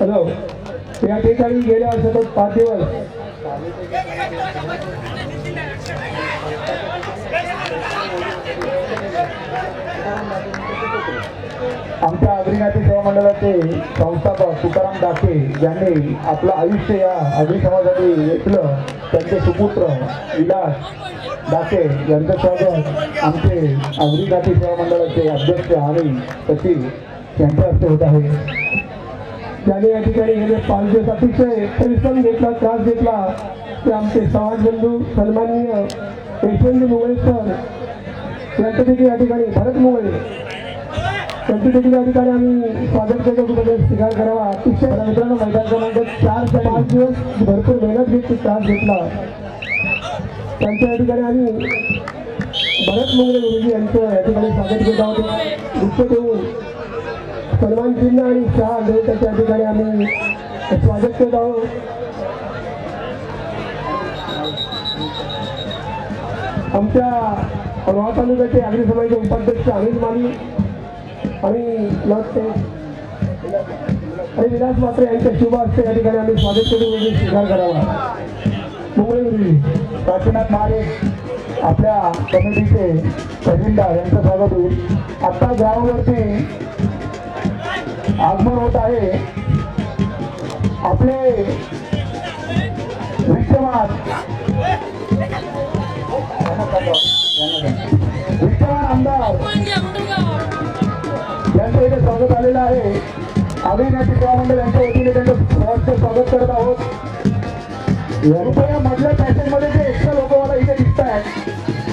Hello या ठिकाणी गेल्या सतत पाच दिवस आमच्या अग्निनाथी सेवा मंडळाचे संस्थापक तुकाराम डाके यांनी आपलं आयुष्य या अग्निशमासाठी वेचलं त्यांचे सुपुत्र विलास डाके यांचं स्वागत आमचे अग्निनाथी सेवा मंडळाचे अध्यक्ष आणि सचिव यांच्या हस्ते होत आहे. त्याने या ठिकाणी गेले पाच दिवस अतिशय परिश्रम घेतला त्रास घेतला ते आमचे समाजबंधू सन्माननीय यशवंत मुगळे सर यांचं देखील या ठिकाणी भरत मुगळे त्यांची देखील या ठिकाणी आम्ही स्वागत करतो. कुठे स्वीकार करावा. अतिशय मित्रांनो मैदान क्रमांक चार ते पाच दिवस भरपूर मेहनत घेतली त्रास घेतला. त्यांच्या या ठिकाणी आम्ही भरत मुंगळे गुरुजी यांचं या ठिकाणी स्वागत घेत आहोत. गुप्त ठेवून सन्मान आणि चहा देऊन त्याच्या ठिकाणी आम्ही स्वागत करत आहोत. आमच्या रोहा तालुक्याचे आगरी समाजाचे उपाध्यक्ष अनिल माली आणि लॉट आणि विलास मात्रे यांच्या शुभ हस्ते या ठिकाणी आम्ही स्वागत करून म्हणजे स्वीकार करावा. मुंबई काशीनाथ महारे आपल्या कमिटीचे तहसीलदार यांचं स्वागत होईल. आत्ता गावावरती आगमन होत आहे. आपले विद्यमान विद्यमान आमदार. यांचं इथे स्वागत आलेलं आहे. अभिनयाची सेवा मंडळ यांच्या वतीने त्यांचं सहर्ष स्वागत करत आहोत. कृपया मधल्या पॅसेजमध्ये जे एक्स्ट्रा लोक मला इथे दिसत आहेत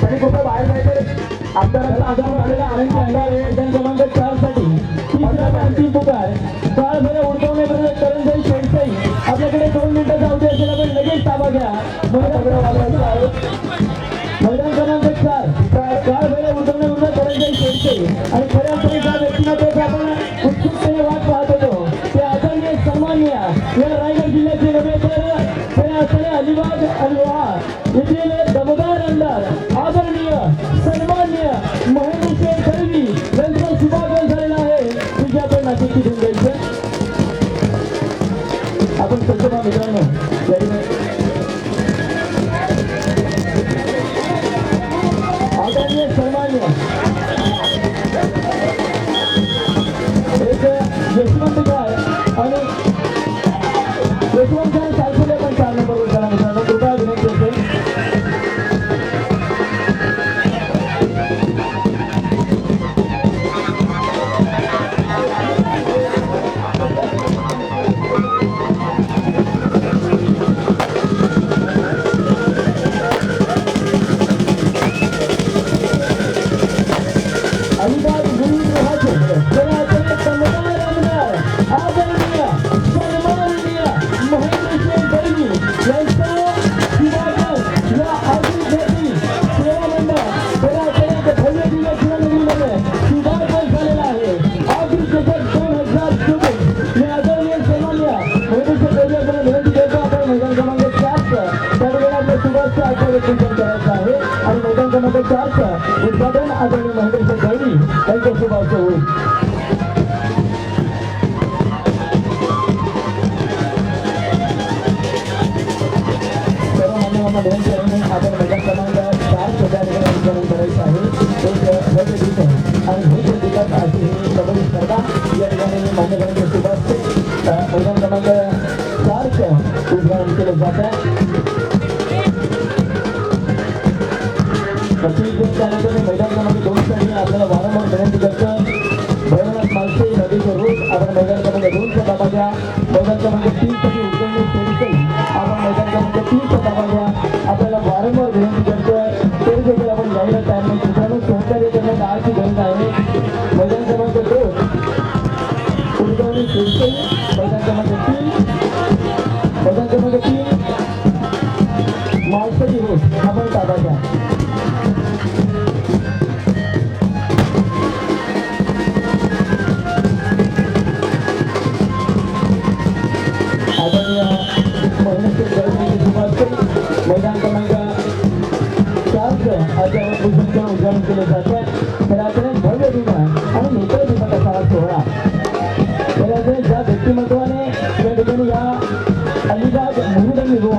त्यांनी कृपया बाहेर जायचे? आमदारांचा आजार झालेला आनंद आमदार आहे. मैदान चारसाठी चारसाठी तिसरा आणि पुकार काळ भरे उडकवण्यापर्यंत करंजाई शेडसाई आपल्याकडे दोन मिनिटं जाऊ दे असेल आपण लगेच ताबा घ्या. मैदान सगळं आहे. मैदान क्रमांक चार. काळ भरे उडकवण्यापर्यंत करंजाई शेडसाई आणि खऱ्या आणि मैदान चारचं उद्घाटन आदरणीय महेंद्रशेठ दळवी यांच्या शुभाचं होईल. आपण क्रमांक चार सध्या उद्घाटन करायचं आहे. एक दिवस आहे. आणि भव्य दिवसात अशी ही कबड्डी स्पर्धा या ठिकाणी मान्यवरांच्या शुभ असते क्रमांक चारचं उद्घाटन केलं जातं आहे प्रतिनिधित्व मैदान क्रमांक दोन साठी आपल्याला वारंवार विनंती करतो. भैरवनाथ मालसे नदीचं रोज आपण मैदान क्रमांक दोनचा ताबा मैदान क्रमांक तीन साठी आपण मैदान क्रमांक तीनचा ताबा Itu.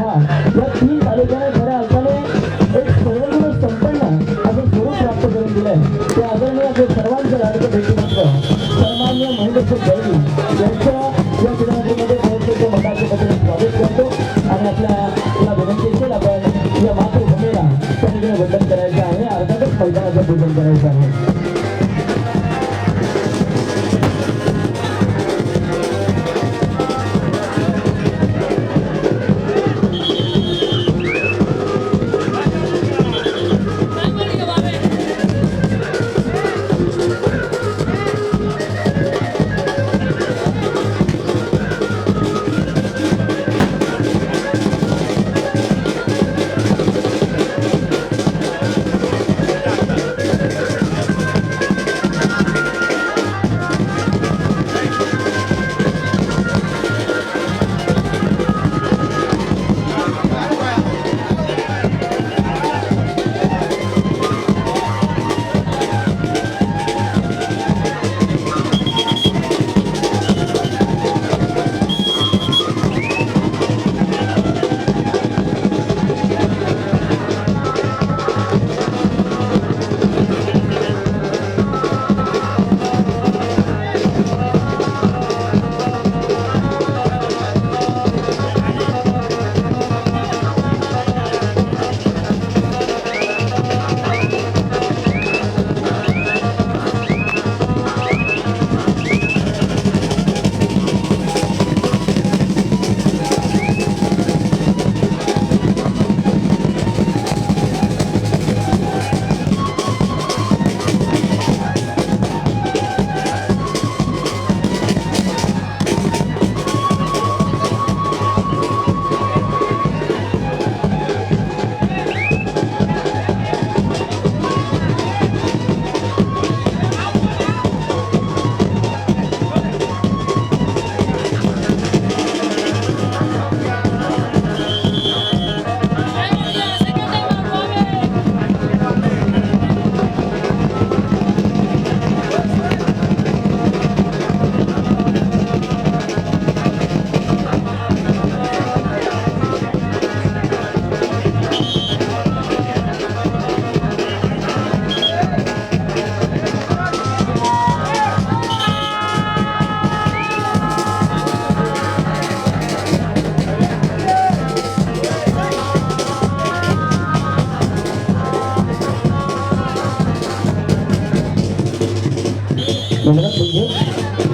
मंडळात म्हणजे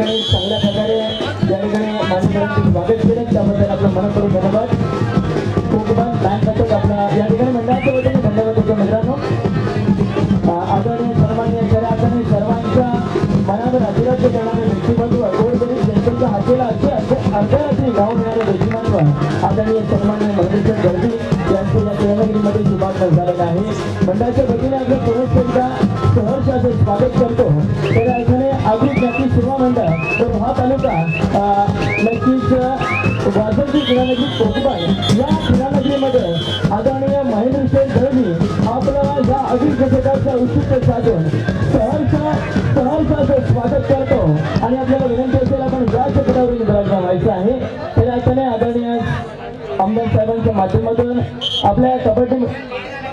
ठिकाणी चांगल्या प्रकारे या ठिकाणी मान्यवरांचे स्वागत केलं. त्याबद्दल आपलं मनपूर्वक धन्यवाद. कोकमान बँकबद्दल आपला या ठिकाणी मंडळाच्या वतीने धन्यवाद होतो मित्रांनो. आदरणीय सर्वांनी सन्मान्य शहराकडे सर्वांच्या मनावर अधिराज्य करणारे व्यक्तिमत्व गोरगरीब जनतेच्या हाकेला असे अर्ध- अर्धरात्री गाव मिळणारे व्यक्तिमत्व आदरणीय सन्मान्य मंडळीच्या गर्दी यांचे या देवगिरीमध्ये शुभागमन झालेला आहे. मंडळाच्या वतीने आपल्या पुरुष हा तालुका अं, नक्कीच वाजवती क्रीडानगरी आहे. या क्रीडानगरीमध्ये आदरणीय महेंद्र शेठ दळवी आपला या अभिषेकाचं औचित्य साधून सहर्ष सहर्ष असं स्वागत करतो. आणि आपल्याला विनंती असेल आपण या व्यासपीठावरील विराजमान व्हायचं आहे. त्या अर्थाने आदरणीय आमदार साहेबांच्या माध्यमातून आपल्या कबड्डी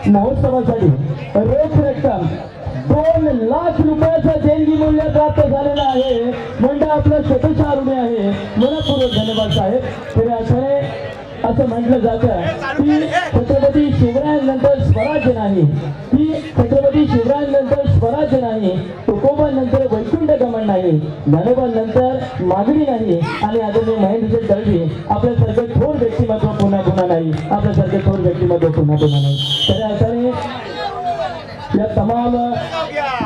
महोत्सवासाठी रोख रक्कम दोन लाख रुपयाचं देणगी मूल्य प्राप्त झालेलं आहे. मंडळ आपलं ऋणी आहे. मनपूर्वक धन्यवाद साहेब. तर अशाने असं म्हटलं जातं की छत्रपती शिवरायांनंतर स्वराज्य नाही. की छत्रपती शिवरायांनंतर स्वराज्य नाही तुकोबांनंतर वैकुंठ गमन नाही ज्ञानोबांनंतर मागणी नाही. आणि आदरणीय महेंद्र दळवी आपल्यासारखं थोर व्यक्तिमत्व पुन्हा पुन्हा नाही. आपल्यासारखं थोर व्यक्तिमत्व पुन्हा पुन्हा नाही. तर अशाने या तमाम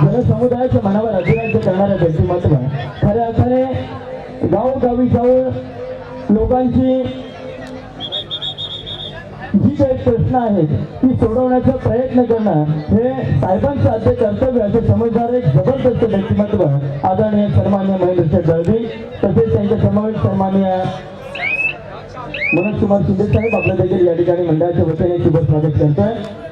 जनसमुदायाच्या मनावर अधिराज्य करणारं व्यक्तिमत्व खऱ्या अर्थाने गावोगावी जाऊन लोकांची जी काही प्रश्न आहेत ती सोडवण्याचा प्रयत्न करणं हे साहेबांचं आद्य कर्तव्य असे समजणारे एक जबरदस्त व्यक्तिमत्व आदरणीय सन्मान्य महेंद्र दळवी तसेच त्यांच्या समवेत सन्मान्य मनोज कुमार शिंदे साहेब आपल्या देखील या ठिकाणी मंडळाच्या वतीने शुभ स्वागत करतोय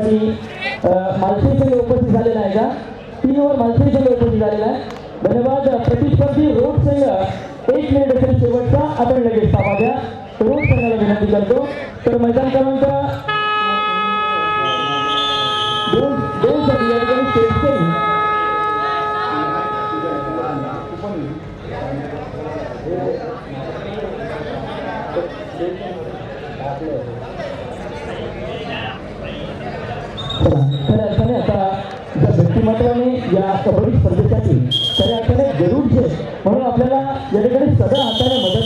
दोन मालशी उपस्थित झालेला आहे का? तीन ओव्हर मालशी उपस्थित झालेला आहे. धन्यवाद. प्रतिस्पर्धी रोड संघ, एक मिनिट असेल शेवटचा. आपण लगेच सामा द्या. रोड संघाला विनंती करतो. तर मैदान क्रमांक सिंग चला ज्या व्यक्तिमत्वाने या कबड्डी स्पर्धेसाठी खऱ्या अर्थाने जरूरचे म्हणून आपल्याला याच्याकडे ठिकाणी सगळ्या हाताने मदत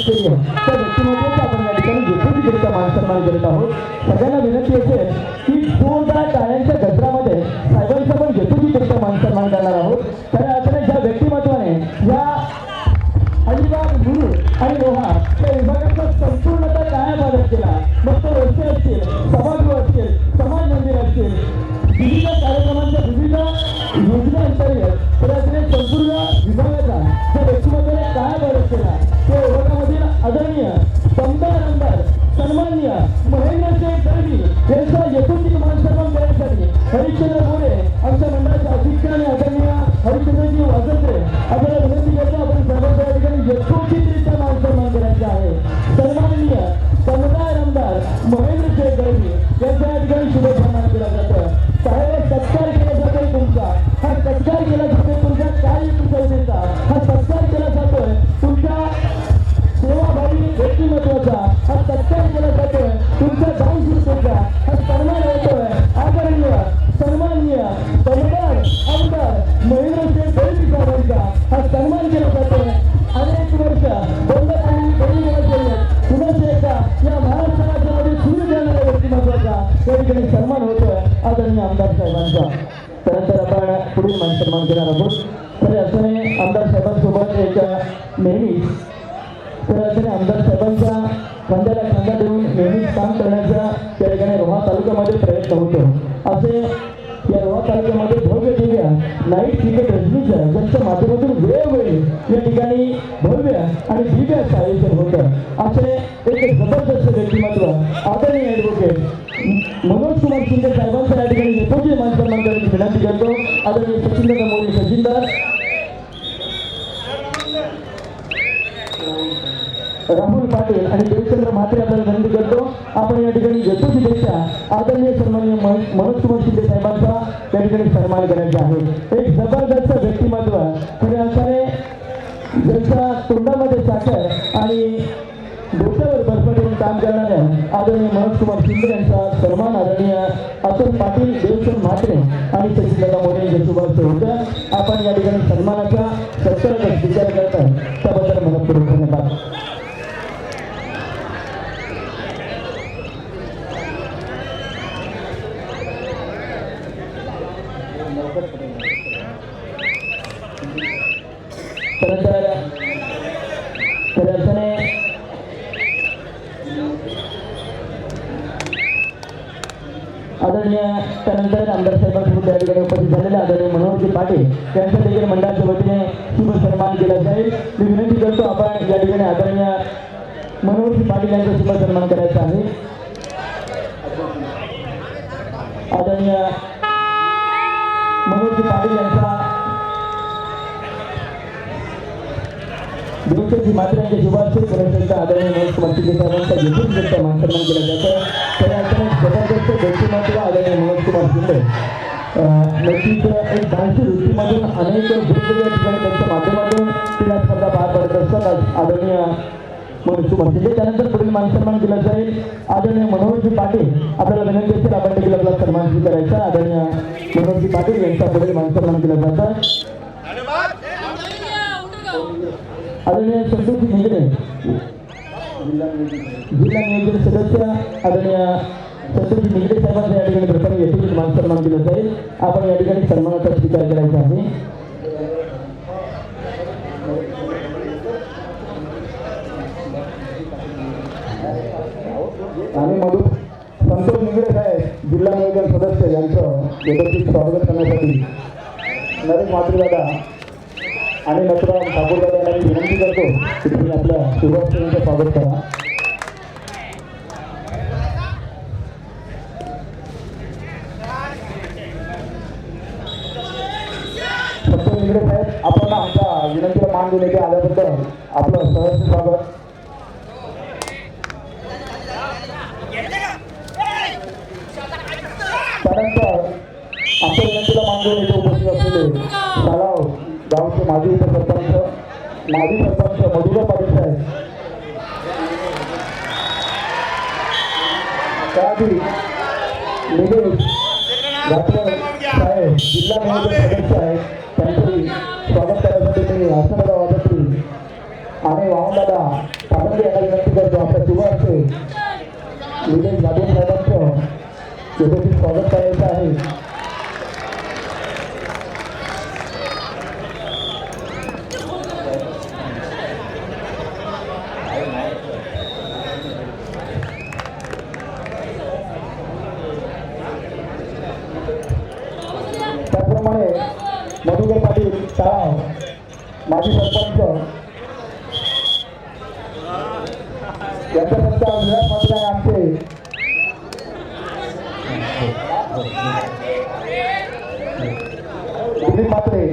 सर्वांच्या या ठिकाणी यथोचितरित्या आहे. सन्माननीय समुदाय आमदार महेंद्र शेख दळवी यांच्या या ठिकाणी शुभ सन्मान जातं. साहेब सत्कार केला जातोय तुमचा. हा सत्कार केला जातोय तुमच्या कार्य कुशलतेचा हा सत्कार केला जातोय तुमच्या सेवाभावी व्यक्तिमत्वाचा हा सत्कार केला जातोय तुमच्या दानशूरतेचा हा सन्मान होतोय. आदरणीय सन्माननीय समुदाय आमदार महेंद्र शेठ दळवी साहेबांचा हा सन्मान केला जातोय. सन्मान होतोय आदरणीय आमदार साहेबांचा त्यानंतर आपण पुढील मान सन्मान घेणार आहोत तर असं आमदार साहेबांसोबत एक नेहमीच तर अशाने आमदार साहेबांच्या खांद्याला खांदा देऊन नेहमीच काम करण्याचा त्या ठिकाणी रोहा तालुक्यामध्ये प्रयत्न होतो असे या रोहा तालुक्यामध्ये नाईट क्रिकेट रजनीचं ज्यांच्या माध्यमातून वेळोवेळी या ठिकाणी भव्य आणि दिव्य असं आयोजन होतं. असे एक जबरदस्त व्यक्तिमत्व आदरणीय ॲडव्होकेट मनोज कुमार शिंदे साहेबांच्या या ठिकाणी यथोचित मानसन्मान विनंती करतो. आदरणीय सचिंद्र मोदी सचिनदार राहुल पाटील आणि देवचंद्र म्हात्रे आपल्याला विनंती करतो. आपण या ठिकाणी यशोचितेच्या आदरणीय सन्मान्य मनोज कुमार शिंदे साहेबांचा त्या ठिकाणी सन्मान करायचा आहे. एक जबरदस्त व्यक्तिमत्व खऱ्या अर्थाने ज्यांच्या तोंडामध्ये साखर आणि डोक्यावर बर्फ ठेवून काम करणाऱ्या आदरणीय मनोज कुमार शिंदे यांचा सन्मान आदरणीय अतुल पाटील देवचंद म्हात्रे आणि सचिनदा मोरे यांच्या शुभार्थ होतं आपण या ठिकाणी सन्मानाचा सत्काराचा स्वीकार करताय त्याबद्दल मनपूर्वक धन्यवाद त्यानंतर तर अर्थाने आदरणीय आदरणीय त्यानंतर आमदार साहेबांसोबत त्या ठिकाणी उपस्थित झालेले आदरणीय मनोहरजी पाटील यांच्या देखील मंडळाच्या वतीने शुभ सन्मान केला जाईल. मी विनंती करतो आपण या ठिकाणी आदरणीय मनोहरजी पाटील यांचा शुभ सन्मान करायचा आहे. आदरणीय मनोहरजी पाटील यांचा दिवसाची मात्र यांच्या शुभार्थिक पुरस्काराचा आदरणीय मनोज कुमार साहेबांचा विशेष व्यक्त मानसन्मान केला जातो. तर अचानक जबरदस्त व्यक्तिमत्व आदरणीय मनोज शिंदे नक्कीच एक डान्सची वृत्तीमधून अनेक वेगवेगळ्या ठिकाणी त्यांच्या माध्यमातून क्रीडा स्पर्धा पार पडत असतात आदरणीय मनोज शिंदे त्यानंतर पुढील मानसन्मान केला जाईल. आदरणीय मनोहरजी पाटील आपल्याला विनंती असेल आपण देखील आपला सन्मान स्वीकारायचा. आदरणीय मनोहरजी पाटील यांचा पुढील मानसन्मान केला जातं. आदरणीय संतोषी निगडे जिल्हा नियोजन सदस्य आदरणीय संतोषी निगडे साहेबांचा या ठिकाणी प्रथम यशस्वी मान सन्मान दिला जाईल. आपण या ठिकाणी सन्मानाचा स्वीकार करायचा आहे. आणि मधून संतोष निगडे साहेब जिल्हा नियोजन सदस्य यांचं व्यवस्थित स्वागत करण्यासाठी नरेश मातृदादा आणि नथुराम ठाकूरदादा यांना मी विनंती करतो की तुम्ही आपल्या सुरुवातीचं स्वागत करा. संतोष साहेब आपण आमच्या विनंतीला मान देऊन इथे आल्याबद्दल आपलं सहर्ष स्वागत. त्यानंतर आमच्या विनंतीला मान देऊन उपस्थित गावचे माजी उपसरपंच माजी सरपंच मधुकर पाटील साहेब. त्याआधी निलेश राठोड साहेब जिल्हा नियोजन सदस्य आहेत त्यांचे स्वागत करण्यासाठी मी आसनदा वाजत्री आणि वाहनदादा पाटंबे यांना विनंती करतो. आपल्या शुभ असते निलेश जाधव साहेबांचं व्यवस्थित स्वागत करायचं आहे त्याचप्रमाणे मधुकर पाटील तळाव माजी सरपंच यांच्या सत्ता विराट पाटील आणि आमचे दिलीप मात्रे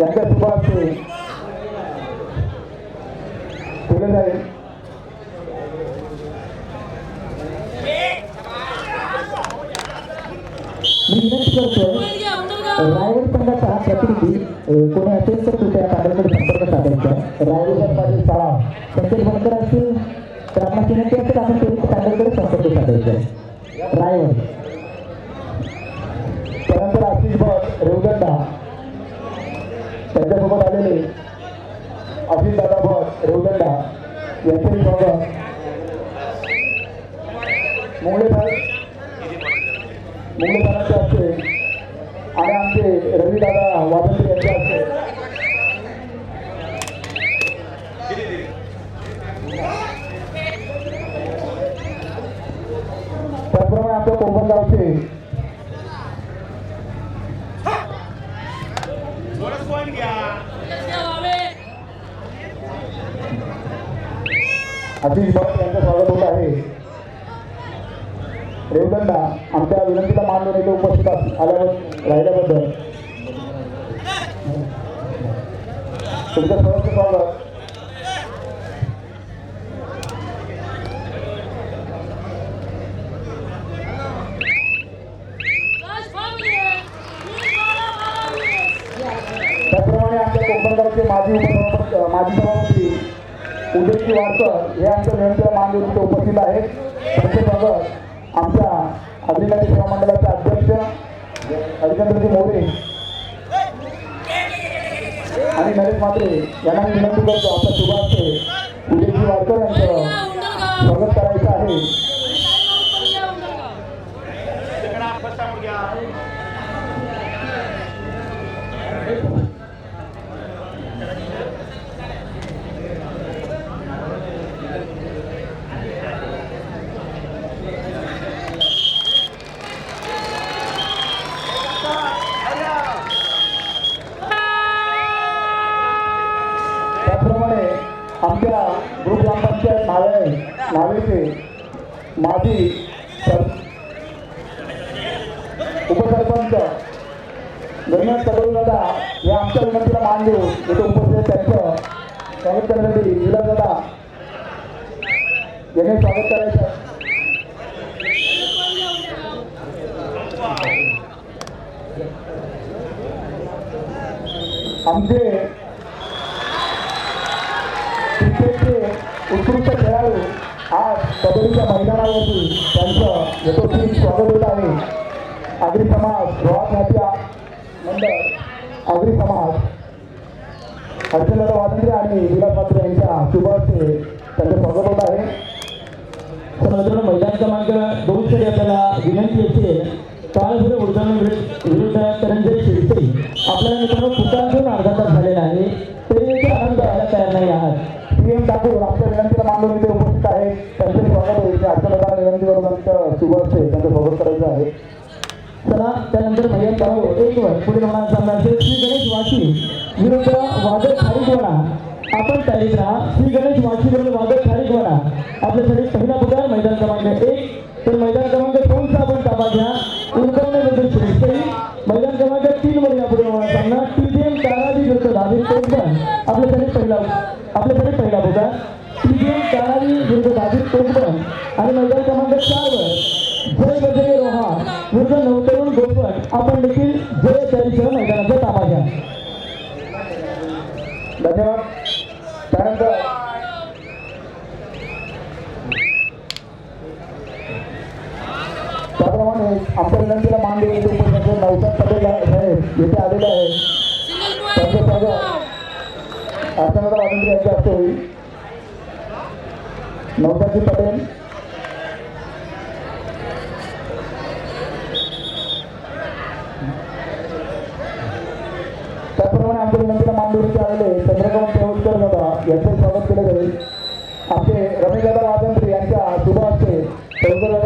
यांच्या शुभार्थे केले जाईल मी विनंती करतोय रायगड संघाचा हा प्रतिनिधी कोणी असेल तर कृपया आपल्याकडे संपर्क साधायचा. रायगड पाटील तळाव पंकज बनकर असतील तर आपणास विनंती असेल आपण संपर्क साधायचा. रायगड. त्यानंतर आशिष भट रेवदंडा त्यांच्यासोबत आलेले अजित दादा भट रेवदंडा यांचे स्वागत मुंगळे साहेब मुंगळे आणि आमचे रवी दादा वादंत्री यांचे हस्ते त्याचप्रमाणे आमच्या कोकणगावचे अतिश पॉईंट घ्या आशिष भट यांचं स्वागत होत आहे रेवदंडा आमच्या विनंतीला मान राहिल्याबद्दल तुमच्या सहर्ष स्वागत त्याचप्रमाणे आमच्या कोकणगावचे माजी उपसभापती माजी सभापती उदयजी वाडकर हे आमच्या उपस्थित आहेत. त्यांचे आमच्या अभिनेत्री सेवा मंडळाचे अध्यक्ष हरिचंद्रजी मोरे. आणि नरेश मात्रे यांना विनंती करतो आपल्या शुभार्थे उदयजी वाडकर यांचं स्वागत करायचं आहे. त्याचप्रमाणे आमच्या ग्रुप ग्रामपंचायत नावे नावेचे माजी सर उपसरपंच गणेश दादा हे आमच्या विनंतीला मान देऊन इथे उपस्थित त्यांचं स्वागत करण्यासाठी विलास दादा यांनी स्वागत करायचं. आमचे उत्कृष्ट खेळाडू आज कबड्डीच्या मैदानावरती त्यांचं यथोचित स्वागत होत आहे. आगरी समाज रोहात नाट्य मंडळ आगरी समाज. अर्चनादा वादंद्रे आणि विलास पात्र यांच्या शुभ हस्ते त्यांचं स्वागत होत आहे. तर मित्रांनो मैदान क्रमांक दोनसाठी आपल्याला विनंती असेल काळभुरे उर्जान विरुद्ध करंजे शिरसे. आपल्याला मित्रांनो पुकार घेऊन अर्धा तास झालेला आहे. तरी देखील आपण जायला तयार नाही आहात. एम ठाकूर आमच्या विनंतीला मानून इथे उपस्थित आहेत त्यांचे स्वागत होईल विनंतीवरून त्यांचं स्वागत करायचं आहे. चला त्यानंतर मैदान क्रमांक हो. एक वर पुढील श्री गणेश वाशी विरुद्ध खारीक होणा आपण तयारीत राहा. श्री गणेश वाशी विरुद्ध वादळ खारीकवाडा आपल्यासाठी पहिला पुकार मैदान क्रमांक एक. तर मैदान क्रमांक दोनचा आपण ताबा घ्या. उर्गवणे विरुद्ध मैदान क्रमांक तीन वर यापुढे होणार सामना विरुद्ध आपल्यासाठी पहिला आपल्यासाठी पहिला पुकार टीडीएम तारावी विरुद्ध धाबी कोकण आणि मैदान क्रमांक चार वर जय बजरे रोहा विरुद्ध नवतरुण गोपट आपण देखील जय तयारीसह मैदानाचा ताबा घ्या. धन्यवाद. त्यानंतर त्याप्रमाणे आमच्या विनंतीला मान उपस्थित असलेले नवसाद पटेल साहेब येथे आलेले आहेत त्यांचे स्वागत अर्चनादा वादंत्री यांच्या हस्ते होईल. नवसादजी पटेल. त्याचप्रमाणे आमच्या विनंतीला मान आलेले चंद्रकांत तेवतकर दादा यांचे स्वागत केले जाईल. आमचे रमेश दादा वादंत्री यांच्या शुभ हस्ते तेवतकर